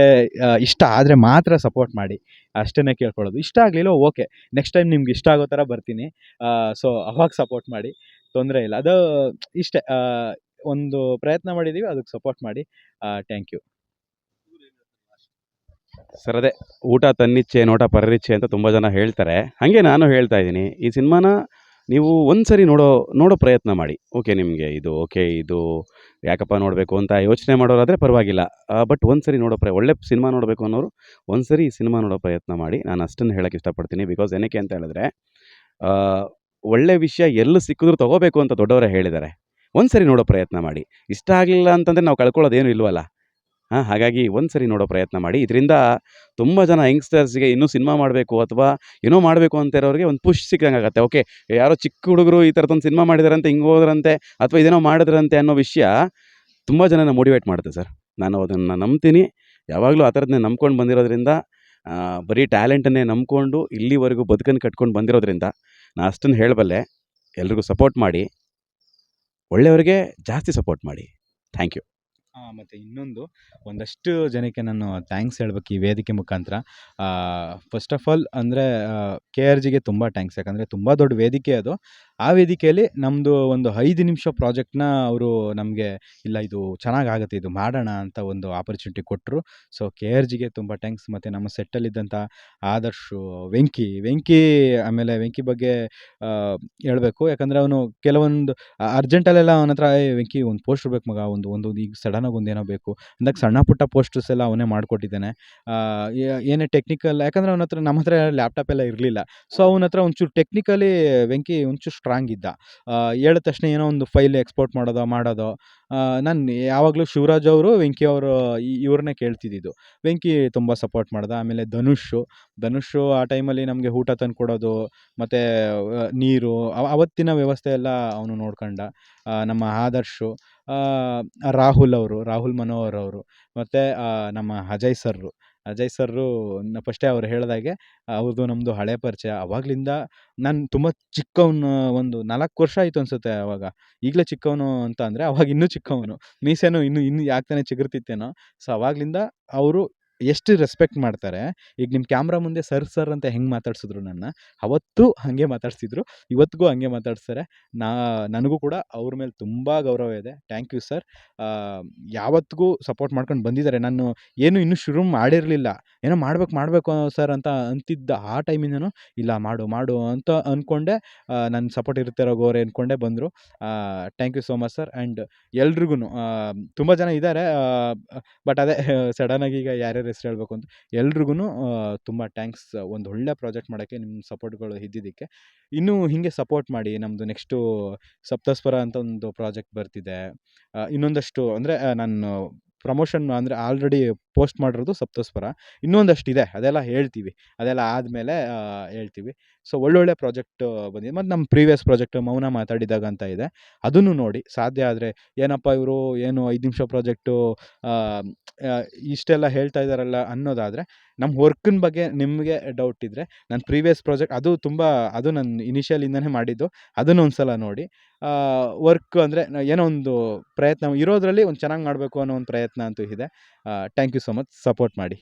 ಇಷ್ಟ ಆದರೆ ಮಾತ್ರ ಸಪೋರ್ಟ್ ಮಾಡಿ. ಅಷ್ಟೇ ಕೇಳ್ಕೊಳ್ಳೋದು. ಇಷ್ಟ ಆಗಲಿಲ್ಲ, ಓಕೆ. ನೆಕ್ಸ್ಟ್ ಟೈಮ್ ನಿಮ್ಗೆ ಇಷ್ಟ ಆಗೋ ಥರ ಬರ್ತೀನಿ. ಸೊ ಅವಾಗ ಸಪೋರ್ಟ್ ಮಾಡಿ. ತೊಂದರೆ ಇಲ್ಲ. ಅದು ಇಷ್ಟೇ ಒಂದು ಪ್ರಯತ್ನ ಮಾಡಿದ್ದೀವಿ ಅದಕ್ಕೆ ಸಪೋರ್ಟ್ ಮಾಡಿ ಥ್ಯಾಂಕ್ ಯು ಸರ್, ಅದೇ, ಊಟ ತನ್ನಿಚ್ಛೆ, ನೋಟ ಪರರಿಚ್ಛೆ ಅಂತ ತುಂಬ ಜನ ಹೇಳ್ತಾರೆ. ಹಾಗೆ ನಾನು ಹೇಳ್ತಾ ಇದ್ದೀನಿ, ಈ ಸಿನಿಮಾನ ನೀವು ಒಂದ್ಸರಿ ನೋಡೋ ನೋಡೋ ಪ್ರಯತ್ನ ಮಾಡಿ. ಓಕೆ, ನಿಮಗೆ ಇದು ಓಕೆ, ಇದು ಯಾಕಪ್ಪ ನೋಡಬೇಕು ಅಂತ ಯೋಚನೆ ಮಾಡೋರಾದರೆ ಪರವಾಗಿಲ್ಲ. ಬಟ್ ಒಂದು ಸರಿ ನೋಡೋ ಪ್ರಯ, ಒಳ್ಳೆ ಸಿನಿಮಾ ನೋಡಬೇಕು ಅನ್ನೋರು ಒಂದು ಸರಿ ಈ ಸಿನಿಮಾ ನೋಡೋ ಪ್ರಯತ್ನ ಮಾಡಿ. ನಾನು ಅಷ್ಟನ್ನು ಹೇಳೋಕ್ಕೆ ಇಷ್ಟಪಡ್ತೀನಿ, ಬಿಕಾಸ್ ಏನಕ್ಕೆ ಅಂತ ಹೇಳಿದ್ರೆ ಒಳ್ಳೆ ವಿಷಯ ಎಲ್ಲಿ ಸಿಕ್ಕಿದ್ರು ತೊಗೋಬೇಕು ಅಂತ ದೊಡ್ಡವರೇ ಹೇಳಿದ್ದಾರೆ. ಒಂದು ಸರಿ ನೋಡೋ ಪ್ರಯತ್ನ ಮಾಡಿ. ಇಷ್ಟ ಆಗಲಿಲ್ಲ ಅಂತಂದರೆ ನಾವು ಕಳ್ಕೊಳ್ಳೋದೇನು ಇಲ್ವಲ್ಲ? ಹಾಂ, ಹಾಗಾಗಿ ಒಂದು ಸರಿ ನೋಡೋ ಪ್ರಯತ್ನ ಮಾಡಿ. ಇದರಿಂದ ತುಂಬ ಜನ ಯಂಗ್ಸ್ಟರ್ಸ್ಗೆ ಇನ್ನೂ ಸಿನಿಮಾ ಮಾಡಬೇಕು ಅಥವಾ ಏನೋ ಮಾಡಬೇಕು ಅಂತ ಇರೋರಿಗೆ ಒಂದು ಪುಷ್ ಸಿಕ್ಕಂಗೆ ಆಗುತ್ತೆ ಓಕೆ ಯಾರೋ ಚಿಕ್ಕ ಹುಡುಗರು ಈ ಥರದೊಂದು ಸಿನಿಮಾ ಮಾಡಿದಾರಂತೆ, ಹಿಂಗೆ ಹೋದ್ರಂತೆ ಅಥವಾ ಇದೇನೋ ಮಾಡಿದ್ರಂತೆ ಅನ್ನೋ ವಿಷಯ ತುಂಬ ಜನನ ಮೋಟಿವೇಟ್ ಮಾಡುತ್ತೆ ಸರ್. ನಾನು ಅದನ್ನು ನಂಬ್ತೀನಿ. ಯಾವಾಗಲೂ ಆ ಥರದನ್ನೇ ನಂಬ್ಕೊಂಡು ಬಂದಿರೋದ್ರಿಂದ ಬರೀ ಟ್ಯಾಲೆಂಟನ್ನೇ ನಂಬ್ಕೊಂಡು ಇಲ್ಲಿವರೆಗೂ ಬದುಕನ್ನು ಕಟ್ಕೊಂಡು ಬಂದಿರೋದ್ರಿಂದ ನಾನು ಅಷ್ಟನ್ನು ಹೇಳಬಲ್ಲೆ, ಎಲ್ರಿಗೂ ಸಪೋರ್ಟ್ ಮಾಡಿ, ಒಳ್ಳೆಯವರಿಗೆ ಜಾಸ್ತಿ ಸಪೋರ್ಟ್ ಮಾಡಿ. ಥ್ಯಾಂಕ್ ಯು ಮತ್ತು ಇನ್ನೊಂದು, ಒಂದಷ್ಟು ಜನಕ್ಕೆ ನಾನು ಥ್ಯಾಂಕ್ಸ್ ಹೇಳ್ಬೇಕು ಈ ವೇದಿಕೆ ಮುಖಾಂತರ. ಫಸ್ಟ್ ಆಫ್ ಆಲ್ ಅಂದರೆ ಕೆ ಆರ್ ಜಿಗೆ ತುಂಬ ಥ್ಯಾಂಕ್ಸ್ ಯಾಕಂದರೆ ತುಂಬ ದೊಡ್ಡ ವೇದಿಕೆ ಅದು. ಆ ವೇದಿಕೆಯಲ್ಲಿ ನಮ್ಮದು ಒಂದು ಐದು ನಿಮಿಷ ಪ್ರಾಜೆಕ್ಟ್ನ ಅವರು ನಮಗೆ, ಇಲ್ಲ ಇದು ಚೆನ್ನಾಗಾಗುತ್ತೆ, ಇದು ಮಾಡೋಣ ಅಂತ ಒಂದು ಆಪರ್ಚುನಿಟಿ ಕೊಟ್ಟರು ಸೊ ಕೆ ಆರ್ ಜಿಗೆ ತುಂಬ ಥ್ಯಾಂಕ್ಸ್ ಮತ್ತು ನಮ್ಮ ಸೆಟ್ಟಲ್ಲಿದ್ದಂಥ ಆದರ್ಶು, ವೆಂಕಿ ವೆಂಕಿ ಆಮೇಲೆ ವೆಂಕಿ ಬಗ್ಗೆ ಹೇಳಬೇಕು. ಯಾಕಂದರೆ ಅವನು ಕೆಲವೊಂದು ಅರ್ಜೆಂಟಲ್ಲೆಲ್ಲ ಅವನ ಹತ್ರ ವೆಂಕಿ, ಒಂದು ಪೋಸ್ಟ್ರ್ ಬೇಕು ಮಗ, ಒಂದು ಒಂದು, ಈಗ ಸಡನ್ನಾಗಿ ಒಂದೇನೋ ಬೇಕು. ಅಂದಾಗ ಸಣ್ಣ ಪುಟ್ಟ ಪೋಸ್ಟರ್ಸ್ ಎಲ್ಲ ಅವನೇ ಮಾಡಿಕೊಟ್ಟಿದ್ದಾನೆ. ಏನೇ ಟೆಕ್ನಿಕಲ್ ಯಾಕಂದರೆ ಅವನ ಹತ್ರ ನಮ್ಮ ಹತ್ರ ಲ್ಯಾಪ್ಟಾಪ್ ಎಲ್ಲ ಇರಲಿಲ್ಲ. ಸೊ ಅವನ ಹತ್ರ ಒಂಚೂರು ಟೆಕ್ನಿಕಲಿ ವೆಂಕಿ ಒಂಚೂರು ಸ್ಟ್ರಾಂಗ್ ಇದ್ದ. ಹೇಳಿದ ತಕ್ಷಣ ಏನೋ ಒಂದು ಫೈಲ್ ಎಕ್ಸ್ಪೋರ್ಟ್ ಮಾಡೋದೋ ಮಾಡೋದೋ ನಾನು ಯಾವಾಗಲೂ ಶಿವರಾಜ್ ಅವರು, ವೆಂಕಿ ಅವರು ಇವ್ರನ್ನೇ ಕೇಳ್ತಿದ್ದಿದ್ದು. ವೆಂಕಿ ತುಂಬ ಸಪೋರ್ಟ್ ಮಾಡ್ದ, ಆಮೇಲೆ ಧನುಷ್ ಧನುಷ್ ಆ ಟೈಮಲ್ಲಿ ನಮಗೆ ಊಟ ತಂದು ಕೊಡೋದು, ಮತ್ತು ನೀರು ಅವತ್ತಿನ ವ್ಯವಸ್ಥೆ ಎಲ್ಲ ಅವನು ನೋಡ್ಕೊಂಡ. ನಮ್ಮ ಆದರ್ಶು ರಾಹುಲ್ ಅವರು, ರಾಹುಲ್ ಮನೋಹರ್ ಅವರು, ಮತ್ತು ನಮ್ಮ ಅಜಯ್ ಸರ್ರು. ಅಜಯ್ ಸರ್ರು ಫಸ್ಟೇ ಅವ್ರು ಹೇಳಿದಾಗೆ ಅವ್ರದ್ದು ನಮ್ಮದು ಹಳೆ ಪರಿಚಯ. ಅವಾಗಲಿಂದ ನಾನು ತುಂಬ ಚಿಕ್ಕವನು, ಒಂದು ನಾಲ್ಕು ವರ್ಷ ಆಯಿತು ಅನಿಸುತ್ತೆ ಅವಾಗ. ಈಗಲೇ ಚಿಕ್ಕವನು ಅಂತ ಅಂದರೆ ಅವಾಗ ಇನ್ನೂ ಚಿಕ್ಕವನು. ಇನ್ನು, ಇನ್ನೂ ಇನ್ನೂ ತಾನೇ ಚಿಗುರ್ತಿತ್ತೇನೋ. ಸೊ, ಅವಾಗಲಿಂದ ಅವರು ಎಷ್ಟು ರೆಸ್ಪೆಕ್ಟ್ ಮಾಡ್ತಾರೆ. ಈಗ ನಿಮ್ಮ ಕ್ಯಾಮ್ರಾ ಮುಂದೆ ಸರ್ ಸರ್ ಅಂತ ಹೆಂಗೆ ಮಾತಾಡ್ಸಿದ್ರು ನನ್ನ, ಅವತ್ತು ಹಾಗೆ ಮಾತಾಡ್ಸಿದ್ರು, ಇವತ್ತಿಗೂ ಹಂಗೆ ಮಾತಾಡ್ಸ್ತಾರೆ. ನಾ, ನನಗೂ ಕೂಡ ಅವ್ರ ಮೇಲೆ ತುಂಬ ಗೌರವ ಇದೆ. Thank you sir. ಯಾವತ್ತಿಗೂ ಸಪೋರ್ಟ್ ಮಾಡ್ಕೊಂಡು ಬಂದಿದ್ದಾರೆ. ನಾನು ಏನು ಇನ್ನೂ ಶುರು ಮಾಡಿರಲಿಲ್ಲ. ಏನೋ ಮಾಡ್ಬೇಕು, ಮಾಡಬೇಕು ಸರ್ ಅಂತ ಅಂತಿದ್ದ ಆ ಟೈಮಿಂದನೂ ಇಲ್ಲ, ಮಾಡು ಮಾಡು ಅಂತ ಅಂದ್ಕೊಂಡೆ ನನ್ನ ಸಪೋರ್ಟ್ ಇರ್ತಾರೋ ಗೋರೆ ಅಂದ್ಕೊಂಡೆ ಬಂದರು. Thank you so much sir. And ಎಲ್ರಿಗೂ ತುಂಬ ಜನ ಇದ್ದಾರೆ. ಬಟ್ ಅದೇ ಸಡನ್ನಾಗಿ ಈಗ ಯಾರ್ಯಾರು ಹೆಸ್ರು ಹೇಳ್ಬೇಕು ಅಂತ. ಎಲ್ರಿಗೂ ತುಂಬ ಥ್ಯಾಂಕ್ಸ್. ಒಂದು ಒಳ್ಳೆ ಪ್ರಾಜೆಕ್ಟ್ ಮಾಡೋಕ್ಕೆ ನಿಮ್ಮ ಸಪೋರ್ಟ್ಗಳು ಇದ್ದಿದ್ದಕ್ಕೆ. ಇನ್ನೂ ಹೀಗೆ ಸಪೋರ್ಟ್ ಮಾಡಿ ನಮ್ಮದು ನೆಕ್ಸ್ಟು ಸಪ್ತಸ್ವರ ಅಂತ ಒಂದು ಪ್ರಾಜೆಕ್ಟ್ ಬರ್ತಿದೆ. ಇನ್ನೊಂದಷ್ಟು, ಅಂದರೆ ನಾನು ಪ್ರಮೋಷನ್ ಅಂದರೆ ಆಲ್ರೆಡಿ ಪೋಸ್ಟ್ ಮಾಡಿರೋದು ಸಪ್ತಸ್ವರ. ಇನ್ನೊಂದಷ್ಟು ಇದೆ ಅದೆಲ್ಲ ಹೇಳ್ತೀವಿ. ಅದೆಲ್ಲ ಆದಮೇಲೆ ಹೇಳ್ತೀವಿ. ಸೊ ಒಳ್ಳೊಳ್ಳೆ ಪ್ರಾಜೆಕ್ಟ್ ಬಂದಿದೆ. ಮತ್ತು ನಮ್ಮ ಪ್ರೀವಿಯಸ್ ಪ್ರಾಜೆಕ್ಟ್ ಮೌನ ಮಾತಾಡಿದಾಗ ಅಂತ ಇದೆ. ಅದನ್ನು ನೋಡಿ. ಸಾಧ್ಯ ಆದರೆ ಏನಪ್ಪ ಇವರು ಏನು ಐದು ನಿಮಿಷ ಪ್ರಾಜೆಕ್ಟು ಇಷ್ಟೆಲ್ಲ ಹೇಳ್ತಾ ಇದ್ದಾರಲ್ಲ ಅನ್ನೋದಾದರೆ ನಮ್ಮ ವರ್ಕಿನ ಬಗ್ಗೆ ನಿಮಗೆ ಡೌಟ್ ಇದ್ದರೆ ನನ್ನ ಪ್ರೀವಿಯಸ್ ಪ್ರಾಜೆಕ್ಟ್ ಅದು ತುಂಬ, ಅದು ನನ್ನ ಇನಿಷಿಯಲಿಂದನೇ ಮಾಡಿದ್ದು. ಅದನ್ನು ಒಂದು ಸಲ ನೋಡಿ ವರ್ಕ್ ಅಂದರೆ ಏನೋ ಒಂದು ಪ್ರಯತ್ನ ಇರೋದರಲ್ಲಿ ಒಂದು ಚೆನ್ನಾಗಿ ಮಾಡಬೇಕು ಅನ್ನೋ ಒಂದು ಪ್ರಯತ್ನ ಅಂತೂ ಇದೆ. Thank you so much. Support ಮಾಡಿ.